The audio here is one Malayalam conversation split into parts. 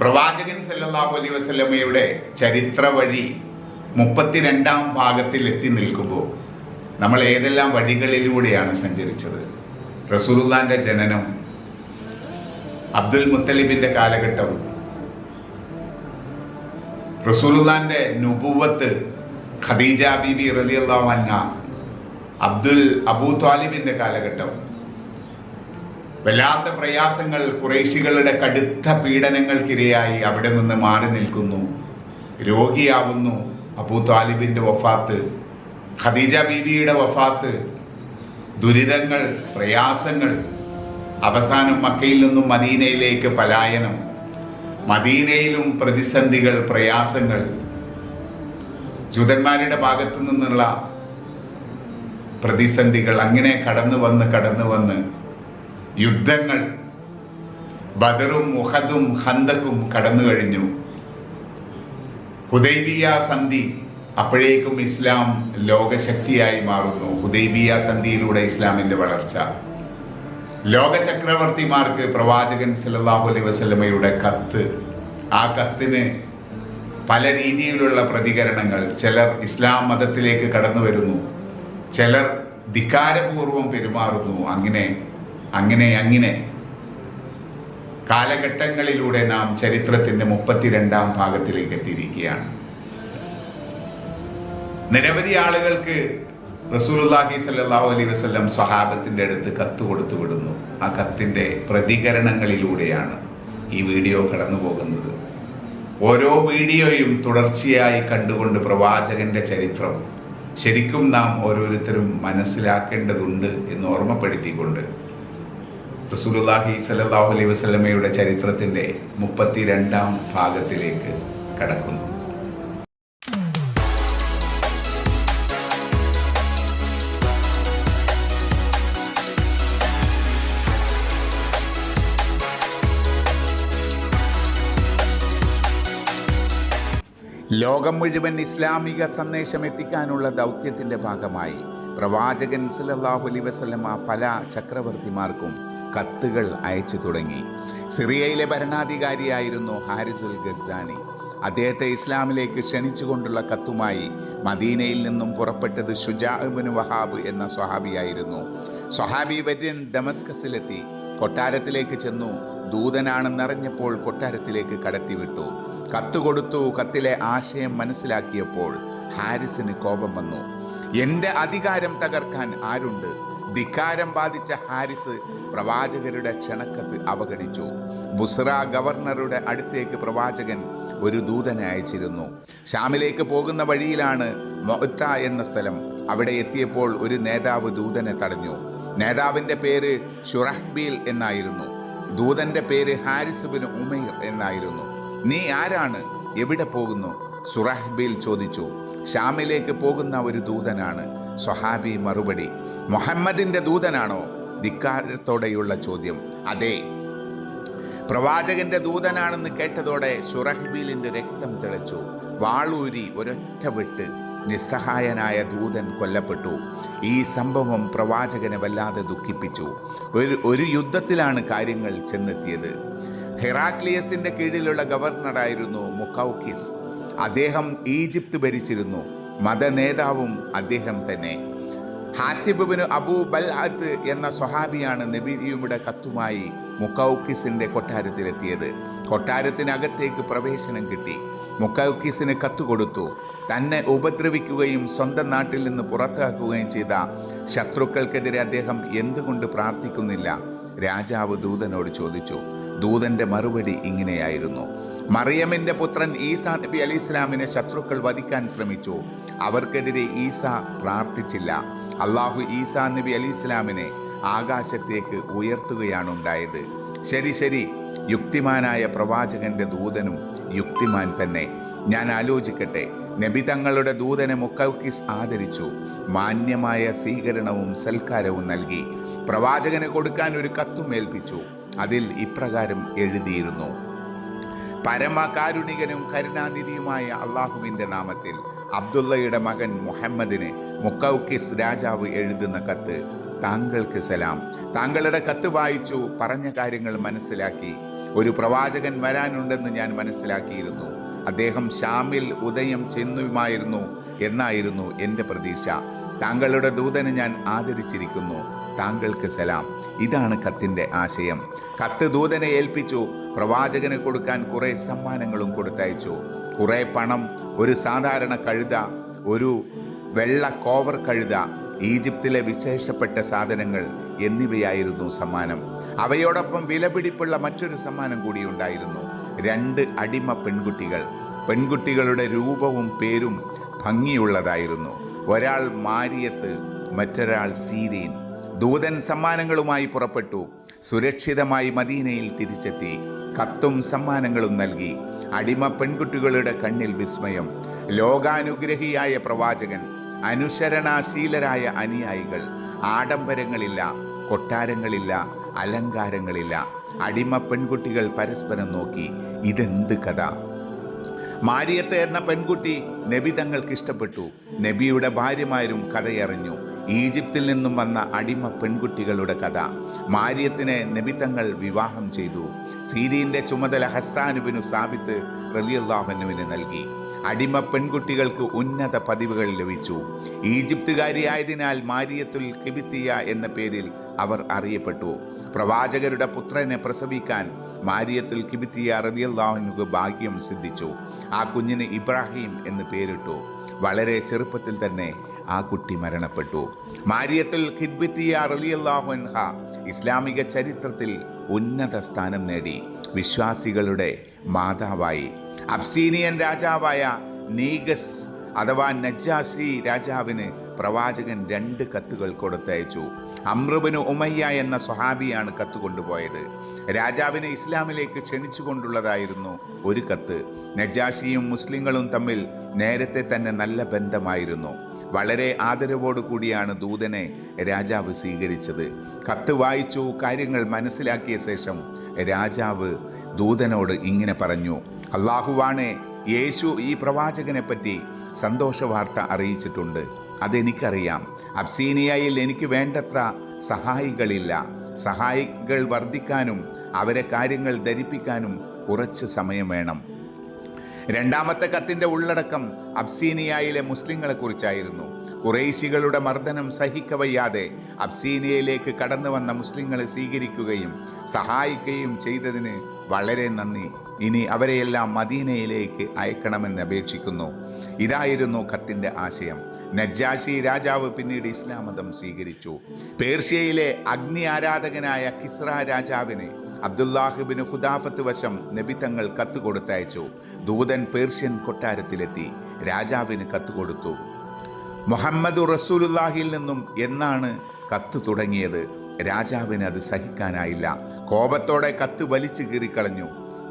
പ്രവാചകൻ സല്ലാഹു അലൈ വസ്ലമയുടെ ചരിത്ര വഴി മുപ്പത്തിരണ്ടാം ഭാഗത്തിൽ എത്തി നിൽക്കുമ്പോൾ നമ്മൾ ഏതെല്ലാം വഴികളിലൂടെയാണ് സഞ്ചരിച്ചത്? റസൂലുള്ളാന്റെ ജനനം അബ്ദുൽ മുത്തലിബിന്റെ കാലഘട്ടം റസൂലുള്ളാന്റെ നുപൂവത്ത് ഖദീജ ബിബി അൻഹ അബ്ദുൽ അബൂ ത്വാലിബിന്റെ കാലഘട്ടം വല്ലാത്ത പ്രയാസങ്ങൾ കുറേശികളുടെ കടുത്ത പീഡനങ്ങൾക്കിരയായി അവിടെ നിന്ന് മാറി നിൽക്കുന്നു. രോഗിയാവുന്നു അബൂ താലിബിന്റെ വഫാത്ത്. ഖദീജ ബീവിയുടെ വഫാത്ത്. ദുരിതങ്ങൾ പ്രയാസങ്ങൾ. അവസാനം മക്കയിൽ നിന്നും മദീനയിലേക്ക് പലായനം. മദീനയിലും പ്രതിസന്ധികൾ പ്രയാസങ്ങൾ. ജൂതന്മാരുടെ ഭാഗത്തു നിന്നുള്ള പ്രതിസന്ധികൾ അങ്ങനെ കടന്നു വന്ന് കടന്നു വന്ന് യുദ്ധങ്ങൾ. ബദറും മുഹദും ഹന്തക്കും കടന്നു കഴിഞ്ഞു. ഹുദൈബിയ സന്ധി അപ്പോഴേക്കും ഇസ്ലാം ലോകശക്തിയായി മാറുന്നു. ഹുദൈബിയ സന്ധിയിലൂടെ ഇസ്ലാമിന്റെ വളർച്ച. ലോക ചക്രവർത്തിമാർക്ക് പ്രവാചകൻ സല്ലല്ലാഹു അലൈഹി വസ്ലമയുടെ കത്ത്. ആ കത്തിന് പല രീതിയിലുള്ള പ്രതികരണങ്ങൾ. ചിലർ ഇസ്ലാം മതത്തിലേക്ക് കടന്നു വരുന്നു. ചിലർ ധിക്കാരപൂർവം പെരുമാറുന്നു. അങ്ങനെ അങ്ങനെ അങ്ങനെ. കാലഘട്ടങ്ങളിലൂടെ നാം ചരിത്രത്തിന്റെ മുപ്പത്തിരണ്ടാം ഭാഗത്തിലേക്ക് എത്തിയിരിക്കുകയാണ്. നിരവധി ആളുകൾക്ക് റസൂലുള്ളാഹി സല്ലാഹു അലൈ വസ്ലം സ്വഹാബത്തിന്റെ അടുത്ത് കത്ത് കൊടുത്തു വിടുന്നു. ആ കത്തിന്റെ പ്രതികരണങ്ങളിലൂടെയാണ് ഈ വീഡിയോ കടന്നു പോകുന്നത് ഓരോ വീഡിയോയും തുടർച്ചയായി കണ്ടുകൊണ്ട് പ്രവാചകന്റെ ചരിത്രം ശരിക്കും നാം ഓരോരുത്തരും മനസ്സിലാക്കേണ്ടതുണ്ട് എന്ന് ഓർമ്മപ്പെടുത്തിക്കൊണ്ട് റസൂലുള്ളാഹി സല്ലല്ലാഹു അലൈഹി വസല്ലമയുടെ ചരിത്രത്തിന്റെ മുപ്പത്തിരണ്ടാം ഭാഗത്തിലേക്ക് കടക്കുന്നു. ലോകം മുഴുവൻ ഇസ്ലാമിക സന്ദേശം എത്തിക്കാനുള്ള ദൗത്യത്തിന്റെ ഭാഗമായി പ്രവാചകൻ സല്ലല്ലാഹു അലൈഹി വസല്ലമ പല ചക്രവർത്തിമാർക്കും കത്തുകൾ അയച്ചു തുടങ്ങി. സിറിയയിലെ ഭരണാധികാരിയായിരുന്നു ഹാരിസുൽ ഗസാനി അദ്ദേഹത്തെ ഇസ്ലാമിലേക്ക് ക്ഷണിച്ചുകൊണ്ടുള്ള കത്തുമായി മദീനയിൽ നിന്നും പുറപ്പെട്ടത് ഷുജാബിൻ വഹാബ് എന്ന സ്വഹാബിയായിരുന്നു. സ്വഹാബി വര്യൻ ഡമസ്കസിലെത്തി കൊട്ടാരത്തിലേക്ക് ചെന്നു. ദൂതനാണെന്നറിഞ്ഞപ്പോൾ കൊട്ടാരത്തിലേക്ക് കടത്തിവിട്ടു. കത്ത് കൊടുത്തു. കത്തിലെ ആശയം മനസ്സിലാക്കിയപ്പോൾ ഹാരിസിന് കോപം വന്നു. എന്റെ അധികാരം തകർക്കാൻ ആരുണ്ട്? ധിക്കാരം ബാധിച്ച ഹാരിസ് പ്രവാചകരുടെ ക്ഷണക്കത്ത് അവഗണിച്ചു. ബുസ്ര ഗവർണറുടെ അടുത്തേക്ക് പ്രവാചകൻ ഒരു ദൂതനെ അയച്ചിരുന്നു. ഷാമിലേക്ക് പോകുന്ന വഴിയിലാണ് മൊത്ത എന്ന സ്ഥലം. അവിടെ എത്തിയപ്പോൾ ഒരു നേതാവ് ദൂതനെ തടഞ്ഞു. നേതാവിന്റെ പേര് ഷുറഹ്ബീൽ എന്നായിരുന്നു. ദൂതന്റെ പേര് ഹാരിസ് ബിൻ ഉമൈർ എന്നായിരുന്നു. നീ ആരാണ്? എവിടെ പോകുന്നു? സുറഹ്ബീൽ ചോദിച്ചു. ഷാമിലേക്ക് പോകുന്ന ഒരു ദൂതനാണ്. സ്വഹാബി മറുപടി മുഹമ്മദിന്റെ ദൂതനാണോ? ധിക്കാരത്തോടെയുള്ള ചോദ്യം. അതെ. പ്രവാചകന്റെ ദൂതനാണെന്ന് കേട്ടതോടെ ഷുറഹ്ബീലിന്റെ രക്തം തിളച്ചു. വാളൂരി ഒരൊറ്റ വിട്ട് നിസ്സഹായനായ ദൂതൻ കൊല്ലപ്പെട്ടു. ഈ സംഭവം പ്രവാചകനെ വല്ലാതെ ദുഃഖിപ്പിച്ചു. ഒരു ഒരു യുദ്ധത്തിലാണ് കാര്യങ്ങൾ ചെന്നെത്തിയത്. ഹെറാക്ലിയസിന്റെ കീഴിലുള്ള ഗവർണറായിരുന്നു മുക്കൌക്കിസ് അദ്ദേഹം ഈജിപ്ത് ഭരിച്ചിരുന്നു. മതനേതാവും അദ്ദേഹം തന്നെ. ഹാത്തിബുബിന് അബൂ ബൽഹത്ത് എന്ന സ്വഹാബിയാണ് നബിയുടെ കത്തുമായി മുക്കൗക്കിസിന്റെ കൊട്ടാരത്തിലെത്തിയത്. കൊട്ടാരത്തിനകത്തേക്ക് പ്രവേശനം കിട്ടി. മുക്കൌക്കിസിന് കത്ത് കൊടുത്തു. തന്നെ ഉപദ്രവിക്കുകയും സ്വന്തം നാട്ടിൽ നിന്ന് പുറത്താക്കുകയും ചെയ്ത ശത്രുക്കൾക്കെതിരെ അദ്ദേഹം എന്തുകൊണ്ട് പ്രാർത്ഥിക്കുന്നില്ല? രാജാവ് ദൂതനോട് ചോദിച്ചു ദൂതന്റെ മറുപടി ഇങ്ങനെയായിരുന്നു. മറിയമിന്റെ പുത്രൻ ഈസാ നബി അലി ഇസ്ലാമിനെ ശത്രുക്കൾ വധിക്കാൻ ശ്രമിച്ചു. അവർക്കെതിരെ ഈസ പ്രാർത്ഥിച്ചില്ല. അള്ളാഹു ഈസാ നബി അലി ഇസ്ലാമിനെ ആകാശത്തേക്ക് ഉയർത്തുകയാണ് ഉണ്ടായത് ശരി ശരി. യുക്തിമാനായ പ്രവാചകന്റെ ദൂതനും യുക്തിമാൻ തന്നെ. ഞാൻ ആലോചിക്കട്ടെ നബി തങ്ങളുടെ ദൂതനെ മുക്കൗക്കിസ് ആദരിച്ചു. മാന്യമായ സ്വീകരണവും സൽക്കാരവും നൽകി. പ്രവാചകന് കൊടുക്കാൻ ഒരു കത്തും ഏൽപ്പിച്ചു. അതിൽ ഇപ്രകാരം എഴുതിയിരുന്നു. പരമകാരുണികനും കരുണാനിധിയുമായ അള്ളാഹുവിന്റെ നാമത്തിൽ അബ്ദുള്ളയുടെ മകൻ മുഹമ്മദിന് മുക്കൗക്കിസ് രാജാവ് എഴുതുന്ന കത്ത് താങ്കൾക്ക് സലാം. താങ്കളുടെ കത്ത് വായിച്ചു പറഞ്ഞ കാര്യങ്ങൾ മനസ്സിലാക്കി. ഒരു പ്രവാചകൻ വരാനുണ്ടെന്ന് ഞാൻ മനസ്സിലാക്കിയിരുന്നു. അദ്ദേഹം ഷാമിൽ ഉദയം ചെന്നുമായിരുന്നു എന്നായിരുന്നു എന്റെ പ്രതീക്ഷ. താങ്കളുടെ ദൂതനെ ഞാൻ ആദരിച്ചിരിക്കുന്നു. താങ്കൾക്ക് സലാം. ഇതാണ് കത്തിന്റെ ആശയം. കത്ത് ദൂതനെ ഏൽപ്പിച്ചു. പ്രവാചകന് കൊടുക്കാൻ കുറേ സമ്മാനങ്ങളും കൊടുത്തയച്ചു. കുറേ പണം ഒരു സാധാരണ കഴുത ഒരു വെള്ള കോവർ കഴുത ഈജിപ്തിലെ വിശേഷപ്പെട്ട സാധനങ്ങൾ എന്നിവയായിരുന്നു സമ്മാനം. അവയോടൊപ്പം വിലപിടിപ്പുള്ള മറ്റൊരു സമ്മാനം കൂടി ഉണ്ടായിരുന്നു. രണ്ട് അടിമ പെൺകുട്ടികൾ. പെൺകുട്ടികളുടെ രൂപവും പേരും ഭംഗിയുള്ളതായിരുന്നു. ഒരാൾ മാരിയത്ത് മറ്റൊരാൾ സീരീൻ ദൂതൻ സമ്മാനങ്ങളുമായി പുറപ്പെട്ടു. സുരക്ഷിതമായി മദീനയിൽ തിരിച്ചെത്തി. കത്തും സമ്മാനങ്ങളും നൽകി. അടിമ പെൺകുട്ടികളുടെ കണ്ണിൽ വിസ്മയം. ലോകാനുഗ്രഹിയായ പ്രവാചകൻ അനുസരണാശീലരായ അനുയായികൾ. ആഡംബരങ്ങളില്ല കൊട്ടാരങ്ങളില്ല അലങ്കാരങ്ങളില്ല. അടിമ പെൺകുട്ടികൾ പരസ്പരം നോക്കി ഇതെന്ത് കഥ? മാരിയത്തെ എന്ന പെൺകുട്ടി നബി തങ്ങൾക്ക് ഇഷ്ടപ്പെട്ടു നബിയുടെ ഭാര്യമാരും കഥയറിഞ്ഞു. ഈജിപ്തിൽ നിന്നും വന്ന അടിമ പെൺകുട്ടികളുടെ കഥ. മാര്യത്തിനെ നബി തങ്ങൾ വിവാഹം ചെയ്തു. സീരീന്റെ ചുമതല ഹസ്സാനുബിനു സാബിത്ത് റലിയല്ലാഹുവിന് നൽകി. അടിമ പെൺകുട്ടികൾക്ക് ഉന്നത പതിവുകൾ ലഭിച്ചു. ഈജിപ്തുകാരിയായതിനാൽ മാരിയത്തുൽ കിബിത്തിയ എന്ന പേരിൽ അവർ അറിയപ്പെട്ടു. പ്രവാചകരുടെ പുത്രനെ പ്രസവിക്കാൻ മാരിയത്തുൽ കിബിത്തിയ റതിയല്ലാഹുനുക്ക് ഭാഗ്യം സിദ്ധിച്ചു. ആ കുഞ്ഞിന് ഇബ്രാഹിം എന്ന് പേരിട്ടു. വളരെ ചെറുപ്പത്തിൽ തന്നെ ആ കുട്ടി മരണപ്പെട്ടു. മാരിയത്തിൽ ഖിദ്ബിത്തിയ റലിയല്ലാഹുൻഹ ഇസ്ലാമിക ചരിത്രത്തിൽ ഉന്നത സ്ഥാനം നേടി. വിശ്വാസികളുടെ മാതാവായി. അബ്സീനിയൻ രാജാവായ നീഗസ് അഥവാ നജാസി രാജാവിന് പ്രവാചകൻ രണ്ട് കത്തുകൾ കൊടുത്തയച്ചു. അമ്രുബിന് ഉമയ്യ എന്ന സ്വഹാബിയാണ് കത്ത് കൊണ്ടുപോയത്. രാജാവിനെ ഇസ്ലാമിലേക്ക് ക്ഷണിച്ചുകൊണ്ടുള്ളതായിരുന്നു ഒരു കത്ത്. നജാഷിയും മുസ്ലിങ്ങളും തമ്മിൽ നേരത്തെ തന്നെ നല്ല ബന്ധമായിരുന്നു. വളരെ ആദരവോടു കൂടിയാണ് ദൂതനെ രാജാവ് സ്വീകരിച്ചത്. കത്ത് വായിച്ചു കാര്യങ്ങൾ മനസ്സിലാക്കിയ ശേഷം രാജാവ് ദൂതനോട് ഇങ്ങനെ പറഞ്ഞു അള്ളാഹുവാണ് യേശു ഈ പ്രവാചകനെ പറ്റി സന്തോഷ വാർത്ത അറിയിച്ചിട്ടുണ്ട്. അതെനിക്കറിയാം. അബ്സീനിയയിൽ എനിക്ക് വേണ്ടത്ര സഹായികളില്ല. സഹായികൾ വർദ്ധിക്കാനും അവരെ കാര്യങ്ങൾ ധരിപ്പിക്കാനും കുറച്ച് സമയം വേണം. രണ്ടാമത്തെ കത്തിന്റെ ഉള്ളടക്കം അബ്സീനിയയിലെ മുസ്ലിങ്ങളെ കുറിച്ചായിരുന്നു കുറേശികളുടെ മർദ്ദനം സഹിക്കവയ്യാതെ അബ്സീനിയയിലേക്ക് കടന്നു വന്ന മുസ്ലിങ്ങളെ സ്വീകരിക്കുകയും സഹായിക്കുകയും ചെയ്തതിന് വളരെ നന്ദി. ഇനി അവരെയെല്ലാം മദീനയിലേക്ക് അയക്കണമെന്ന് അപേക്ഷിക്കുന്നു. ഇതായിരുന്നു കത്തിന്റെ ആശയം. നജ്ജാഷി രാജാവ് പിന്നീട് ഇസ്ലാം മതം സ്വീകരിച്ചു. പേർഷ്യയിലെ അഗ്നി ആരാധകനായ കിസ്ര രാജാവിനെ അബ്ദുല്ലാഹിബിന് ഖുദാഫത്ത് വശം നബി തങ്ങൾ കത്ത് കൊടുത്തയച്ചു ദൂതൻ പേർഷ്യൻ കൊട്ടാരത്തിലെത്തി രാജാവിന് കത്ത് കൊടുത്തു മുഹമ്മദ് റസൂലുല്ലാഹിൽ നിന്നും എന്നാണ് കത്ത് തുടങ്ങിയത്? രാജാവിന് അത് സഹിക്കാനായില്ല. കോപത്തോടെ കത്ത് വലിച്ചു കീറിക്കളഞ്ഞു.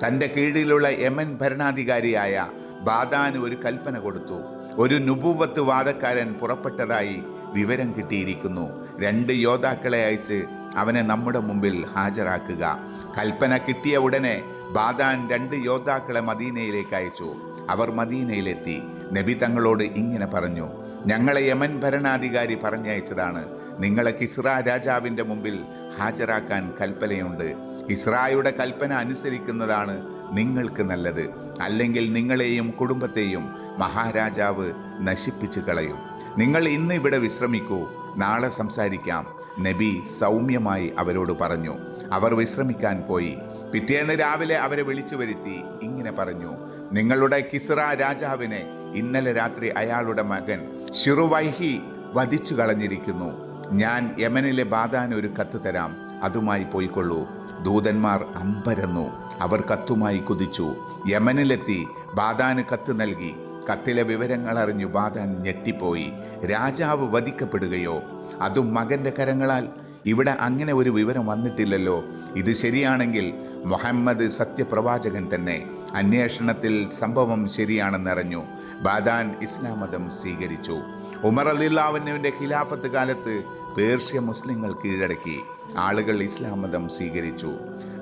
തന്റെ കീഴിലുള്ള യമൻ ഭരണാധികാരിയായ ബാദാന് ഒരു കൽപ്പന കൊടുത്തു. ഒരു നുപൂവത്ത് വാദക്കാരൻ പുറപ്പെട്ടതായി വിവരം കിട്ടിയിരിക്കുന്നു. രണ്ട് യോദ്ധാക്കളെ അയച്ച് അവനെ നമ്മുടെ മുമ്പിൽ ഹാജരാക്കുക. കൽപ്പന കിട്ടിയ ഉടനെ ബാദാൻ രണ്ട് യോദ്ധാക്കളെ മദീനയിലേക്ക് അയച്ചു. അവർ മദീനയിലെത്തി. നബി തങ്ങളോട് ഇങ്ങനെ പറഞ്ഞു ഞങ്ങളെ യമൻ ഭരണാധികാരി പറഞ്ഞയച്ചതാണ്. നിങ്ങളെ കിസ്ര രാജാവിന്റെ മുമ്പിൽ ഹാജരാക്കാൻ കൽപ്പനയുണ്ട്. ഇസ്രായുടെ കൽപ്പന അനുസരിക്കുന്നതാണ് നിങ്ങൾക്ക് നല്ലത്. അല്ലെങ്കിൽ നിങ്ങളെയും കുടുംബത്തെയും മഹാരാജാവ് നശിപ്പിച്ചു കളയും. നിങ്ങൾ ഇന്ന് ഇവിടെ വിശ്രമിക്കൂ. നാളെ സംസാരിക്കാം. നബി സൗമ്യമായി അവരോട് പറഞ്ഞു. അവർ വിശ്രമിക്കാൻ പോയി. പിറ്റേന്ന് രാവിലെ അവരെ വിളിച്ചു വരുത്തി. ഇങ്ങനെ പറഞ്ഞു. നിങ്ങളുടെ കിസ്ര രാജാവിനെ ഇന്നലെ രാത്രി അയാളുടെ മകൻ ഷിറുവൈഹി വധിച്ചു കളഞ്ഞിരിക്കുന്നു ഞാൻ യമനിലെ ബാദാൻ ഒരു കത്ത് തരാം. അതുമായി പോയിക്കൊള്ളൂ. ദൂതന്മാർ അമ്പരന്നു. അവർ കത്തുമായി കുതിച്ചു. യമനിലെത്തി. ബാദാന് കത്ത് നൽകി. കത്തിലെ വിവരങ്ങൾ അറിഞ്ഞു ബാദാൻ ഞെട്ടിപ്പോയി. രാജാവ് വധിക്കപ്പെടുകയോ? അതും മകന്റെ കരങ്ങളാൽ ഇവിടെ അങ്ങനെ ഒരു വിവരം വന്നിട്ടില്ലല്ലോ. ഇത് ശരിയാണെങ്കിൽ മുഹമ്മദ് സത്യപ്രവാചകൻ തന്നെ അന്വേഷണത്തിൽ സംഭവം ശരിയാണെന്നറിഞ്ഞു. ബാദാൻ ഇസ്ലാം മതം സ്വീകരിച്ചു. ഉമർ അലില്ലാവിന്റെ ഖിലാഫത്ത് കാലത്ത് പേർഷ്യ മുസ്ലിങ്ങൾ കീഴടക്കി. ആളുകൾ ഇസ്ലാം മതം സ്വീകരിച്ചു.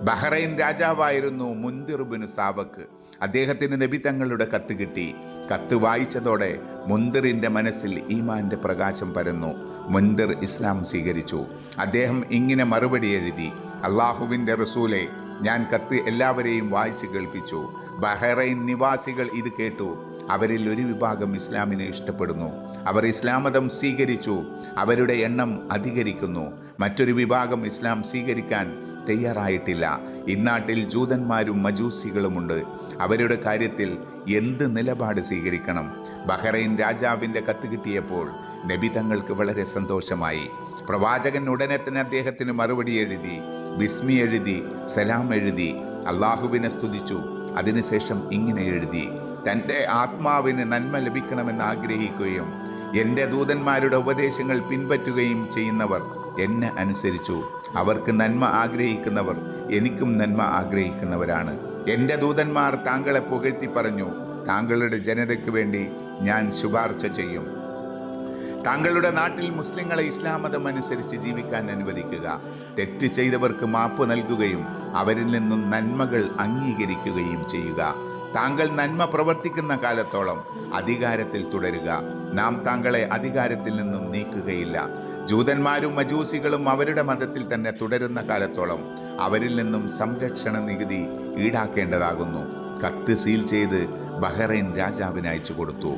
ബഹ്റൈൻ രാജാവായിരുന്നു മുന്തിറുബിന് സാവക്ക് അദ്ദേഹത്തിന് നബി തങ്ങളുടെ കത്ത് കിട്ടി. കത്ത് വായിച്ചതോടെ മുന്തിറിന്റെ മനസ്സിൽ ഈമാന്റെ പ്രകാശം പരന്നു. മുന്തിർ ഇസ്ലാം സ്വീകരിച്ചു. അദ്ദേഹം ഇങ്ങനെ മറുപടി എഴുതി അള്ളാഹുവിന്റെ റസൂലെ ഞാൻ കത്ത് എല്ലാവരെയും വായിച്ച് കേൾപ്പിച്ചു. ബഹ്റൈൻ നിവാസികൾ ഇത് കേട്ടു. അവരിൽ ഒരു വിഭാഗം ഇസ്ലാമിനെ ഇഷ്ടപ്പെടുന്നു. അവർ ഇസ്ലാം മതം സ്വീകരിച്ചു. അവരുടെ എണ്ണം അധികരിക്കുന്നു. മറ്റൊരു വിഭാഗം ഇസ്ലാം സ്വീകരിക്കാൻ തയ്യാറായിട്ടില്ല. ഇന്നാട്ടിൽ ജൂതന്മാരും മജൂസികളുമുണ്ട്. അവരുടെ കാര്യത്തിൽ എന്ത് നിലപാട് സ്വീകരിക്കണം? ബഹ്റൈൻ രാജാവിന്റെ കത്ത് കിട്ടിയപ്പോൾ നബി തങ്ങൾക്ക് വളരെ സന്തോഷമായി. പ്രവാചകൻ ഉടനെ തന്നെ അദ്ദേഹത്തിന് മറുപടി എഴുതി ബിസ്മി എഴുതി സലാം എഴുതി അള്ളാഹുവിനെ സ്തുതിച്ചു. അതിനുശേഷം ഇങ്ങനെ എഴുതി തന്റെ ആത്മാവിന് നന്മ ലഭിക്കണമെന്ന് ആഗ്രഹിക്കുകയും എന്റെ ദൂതന്മാരുടെ ഉപദേശങ്ങൾ പിൻപറ്റുകയും ചെയ്യുന്നവർ എന്നെ അനുസരിച്ചു. അവർക്ക് നന്മ ആഗ്രഹിക്കുന്നവർ എനിക്കും നന്മ ആഗ്രഹിക്കുന്നവരാണ്. എന്റെ ദൂതന്മാർ താങ്കളെ പുകഴ്ത്തി പറഞ്ഞു താങ്കളുടെ ജനതയ്ക്ക് വേണ്ടി ഞാൻ ശുപാർശ ചെയ്യും. താങ്കളുടെ നാട്ടിൽ മുസ്ലിങ്ങളെ ഇസ്ലാം മതം അനുസരിച്ച് ജീവിക്കാൻ അനുവദിക്കുക. തെറ്റ് ചെയ്തവർക്ക് മാപ്പ് നൽകുകയും അവരിൽ നിന്നും നന്മകൾ അംഗീകരിക്കുകയും ചെയ്യുക. താങ്കൾ നന്മ പ്രവർത്തിക്കുന്ന കാലത്തോളം അധികാരത്തിൽ തുടരുക. നാം താങ്കളെ അധികാരത്തിൽ നിന്നും നീക്കുകയില്ല. ജൂതന്മാരും മജൂസികളും അവരുടെ മതത്തിൽ തന്നെ തുടരുന്ന കാലത്തോളം അവരിൽ നിന്നും സംരക്ഷണ നികുതി ഈടാക്കേണ്ടതാകുന്നു. കത്ത് സീൽ ചെയ്ത് ബഹ്റൈൻ രാജാവിന് അയച്ചു കൊടുത്തു.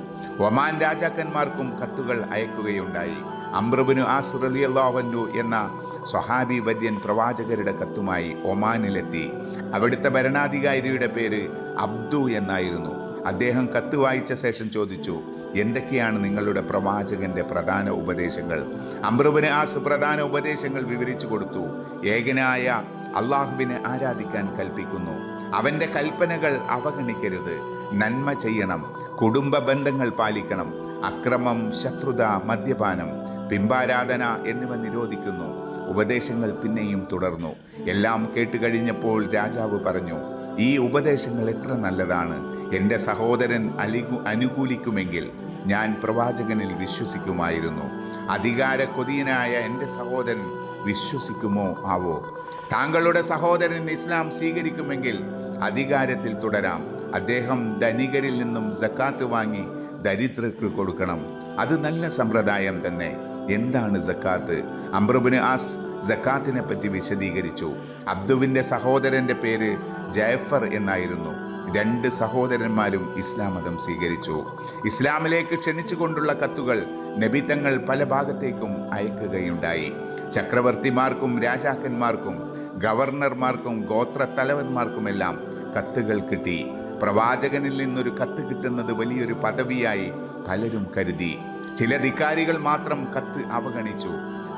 ഒമാൻ രാജാക്കന്മാർക്കും കത്തുകൾ അയക്കുകയുണ്ടായി. അമ്രബിനു ആസ് റലിയല്ലാഹന്നു എന്ന സ്വഹാബി വര്യൻ പ്രവാചകരുടെ കത്തുമായി ഒമാനിലെത്തി. അവിടുത്തെ ഭരണാധികാരിയുടെ പേര് അബ്ദു എന്നായിരുന്നു. അദ്ദേഹം കത്ത് വായിച്ച ശേഷം ചോദിച്ചു എന്തൊക്കെയാണ് നിങ്ങളുടെ പ്രവാചകന്റെ പ്രധാന ഉപദേശങ്ങൾ? അമ്രബിന് ആസ് പ്രധാന ഉപദേശങ്ങൾ വിവരിച്ചു കൊടുത്തു. ഏകനായ അള്ളാഹുവിനെ ആരാധിക്കാൻ കൽപ്പിക്കുന്നു. അവന്റെ കൽപ്പനകൾ അവഗണിക്കരുത്. നന്മ ചെയ്യണം. കുടുംബ ബന്ധങ്ങൾ പാലിക്കണം. അക്രമം ശത്രുത മദ്യപാനം ബിംബാരാധന എന്നിവ നിരോധിക്കുന്നു. ഉപദേശങ്ങൾ പിന്നെയും തുടർന്നു. എല്ലാം കേട്ടുകഴിഞ്ഞപ്പോൾ രാജാവ് പറഞ്ഞു ഈ ഉപദേശങ്ങൾ എത്ര നല്ലതാണ്. എന്റെ സഹോദരൻ അലിഗു അനുകൂലിക്കുമെങ്കിൽ ഞാൻ പ്രവാചകനിൽ വിശ്വസിക്കുമായിരുന്നു. അധികാര കൊതിയനായ എന്റെ സഹോദരൻ വിശ്വസിക്കുമോ ആവോ? താങ്കളുടെ സഹോദരൻ ഇസ്ലാം സ്വീകരിക്കുമെങ്കിൽ അധികാരത്തിൽ തുടരാം. അദ്ദേഹം ധനികരിൽ നിന്നും സക്കാത്ത് വാങ്ങി ദരിദ്രർക്ക് കൊടുക്കണം. അത് നല്ല സമ്പ്രദായം തന്നെ. എന്താണ് സക്കാത്ത്? അമ്രുബിന് ആസ് സക്കാത്തിനെ പറ്റി വിശദീകരിച്ചു. അബ്ദുവിന്റെ സഹോദരന്റെ പേര് ജയഫർ എന്നായിരുന്നു. രണ്ട് സഹോദരന്മാരും ഇസ്ലാം മതം സ്വീകരിച്ചു. ഇസ്ലാമിലേക്ക് ക്ഷണിച്ചുകൊണ്ടുള്ള കത്തുകൾ നബിത്തങ്ങൾ പല ഭാഗത്തേക്കും അയക്കുകയുണ്ടായി. ചക്രവർത്തിമാർക്കും രാജാക്കന്മാർക്കും ഗവർണർമാർക്കും ഗോത്രത്തലവന്മാർക്കുമെല്ലാം കത്തുകൾ കിട്ടി. പ്രവാചകനിൽ നിന്നൊരു കത്ത് കിട്ടുന്നത് വലിയൊരു പദവിയായി പലരും കരുതി. ചില ധിക്കാരികൾ മാത്രം കത്ത് അവഗണിച്ചു.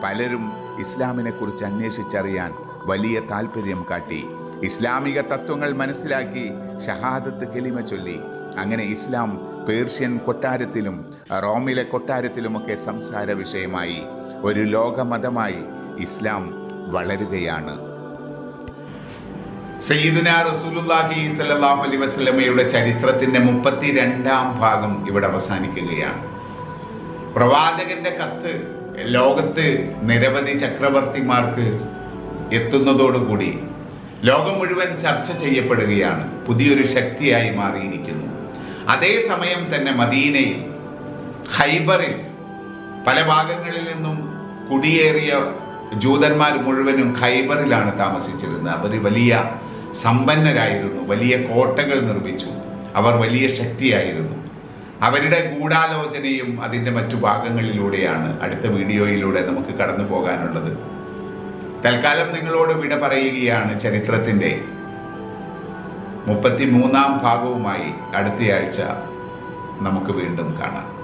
പലരും ഇസ്ലാമിനെക്കുറിച്ച് അന്വേഷിച്ചറിയാൻ വലിയ താല്പര്യം കാട്ടി. ഇസ്ലാമിക തത്വങ്ങൾ മനസ്സിലാക്കി ഷഹാദത്ത് കെലിമ ചൊല്ലി. അങ്ങനെ ഇസ്ലാം പേർഷ്യൻ കൊട്ടാരത്തിലും റോമിലെ കൊട്ടാരത്തിലുമൊക്കെ സംസാര വിഷയമായി ഒരു ലോകമതമായി ഇസ്ലാം വളരുകയാണ്. സയ്യിദുന റസൂലുള്ളാഹി സ്വല്ലല്ലാഹു അലൈഹി വസല്ലമയുടെ ചരിത്രത്തിന്റെ മുപ്പത്തിരണ്ടാം ഭാഗം ഇവിടെ അവസാനിക്കുകയാണ്. പ്രവാചകന്റെ കത്ത് ലോകത്ത് നിരവധി ചക്രവർത്തിമാർക്ക് എത്തുന്നതോടുകൂടി ലോകം മുഴുവൻ ചർച്ച ചെയ്യപ്പെടുകയാണ്. പുതിയൊരു ശക്തിയായി മാറിയിരിക്കുന്നു. അതേസമയം തന്നെ മദീനയിൽ ഹൈബറിൽ പല ഭാഗങ്ങളിൽ നിന്നും കുടിയേറിയ ജൂതന്മാർ മുഴുവനും ഖൈബറിലാണ് താമസിച്ചിരുന്നത്. അവർ വലിയ സമ്പന്നരായിരുന്നു വലിയ കോട്ടകൾ നിർമ്മിച്ചു. അവർ വലിയ ശക്തിയായിരുന്നു. അവരുടെ ഗൂഢാലോചനയും അതിന്റെ മറ്റു ഭാഗങ്ങളിലൂടെയാണ്. അടുത്ത വീഡിയോയിലൂടെ നമുക്ക് കടന്നു പോകാനുള്ളത് തൽക്കാലം നിങ്ങളോട് വിട പറയുകയാണ് ചരിത്രത്തിന്റെ മുപ്പത്തി മൂന്നാം ഭാഗവുമായി അടുത്തയാഴ്ച നമുക്ക് വീണ്ടും കാണാം.